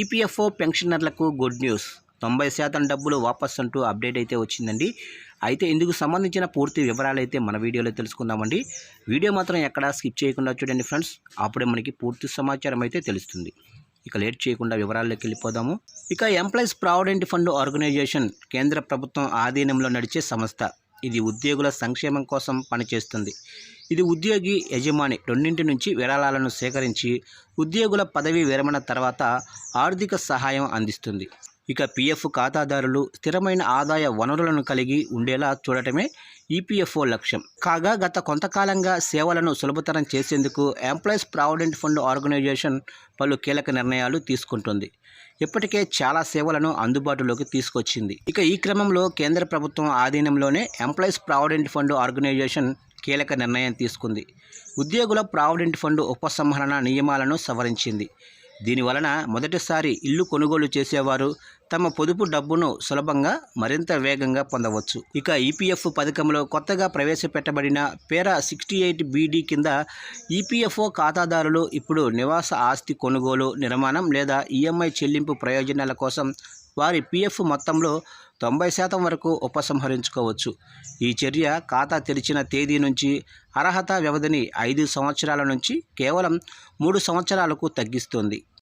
EPFO పెన్షనర్లకు good news. తొంభై శాతం డబ్బులు వాపస్ అంటూ అప్డేట్ అయితే వచ్చిందండి. అయితే ఇందుకు సంబంధించిన పూర్తి వివరాలు అయితే మన వీడియోలో తెలుసుకుందామండి. వీడియో మాత్రం ఎక్కడా స్కిప్ చేయకుండా చూడండి ఫ్రెండ్స్. అప్పుడే మనకి పూర్తి సమాచారం అయితే తెలుస్తుంది. ఇక లేట్ చేయకుండా వివరాల్లోకి వెళ్ళిపోదాము. ఇక ఎంప్లాయీస్ ప్రావిడెంట్ ఫండ్ ఆర్గనైజేషన్ కేంద్ర ప్రభుత్వం ఆధీనంలో నడిచే సంస్థ ఇది ఉద్యోగుల సంక్షేమం కోసం పనిచేస్తుంది. ఇది ఉద్యోగి యజమాని రెండింటి నుంచి విరాళాలను సేకరించి ఉద్యోగుల పదవీ విరమణ తర్వాత ఆర్థిక సహాయం అందిస్తుంది. ఇక పిఎఫ్ ఖాతాదారులు స్థిరమైన ఆదాయ వనరులను కలిగి ఉండేలా చూడటమే ఈపీఎఫ్ఓ లక్ష్యం. కాగా గత కొంతకాలంగా సేవలను సులభతరం చేసేందుకు ఎంప్లాయీస్ ప్రావిడెంట్ ఫండ్ ఆర్గనైజేషన్ పలు కీలక నిర్ణయాలు తీసుకుంటుంది. ఇప్పటికే చాలా సేవలను అందుబాటులోకి తీసుకొచ్చింది. ఇక ఈ క్రమంలో కేంద్ర ప్రభుత్వం ఆధీనంలోనే ఎంప్లాయీస్ ప్రావిడెంట్ ఫండ్ ఆర్గనైజేషన్ కీలక నిర్ణయం తీసుకుంది. ఉద్యోగుల ప్రావిడెంట్ ఫండ్ ఉపసంహరణ నియమాలను సవరించింది. దీనివలన మొదటిసారి ఇల్లు కొనుగోలు చేసేవారు తమ పొదుపు డబ్బును సులభంగా మరింత వేగంగా పొందవచ్చు. ఇక ఈపీఎఫ్ పథకంలో కొత్తగా ప్రవేశపెట్టబడిన para sixty eight B D కింద ఈపీఎఫ్ఓ ఖాతాదారులు ఇప్పుడు నివాస ఆస్తి కొనుగోలు నిర్మాణం లేదా ఈఎంఐ చెల్లింపు ప్రయోజనాల కోసం వారి పీఎఫ్ మొత్తంలో తొంభై శాతం వరకు ఉపసంహరించుకోవచ్చు. ఈ చర్య ఖాతా తెరిచిన తేదీ నుంచి అర్హత వ్యవధిని ఐదు సంవత్సరాల నుంచి కేవలం మూడు సంవత్సరాలకు తగ్గిస్తుంది.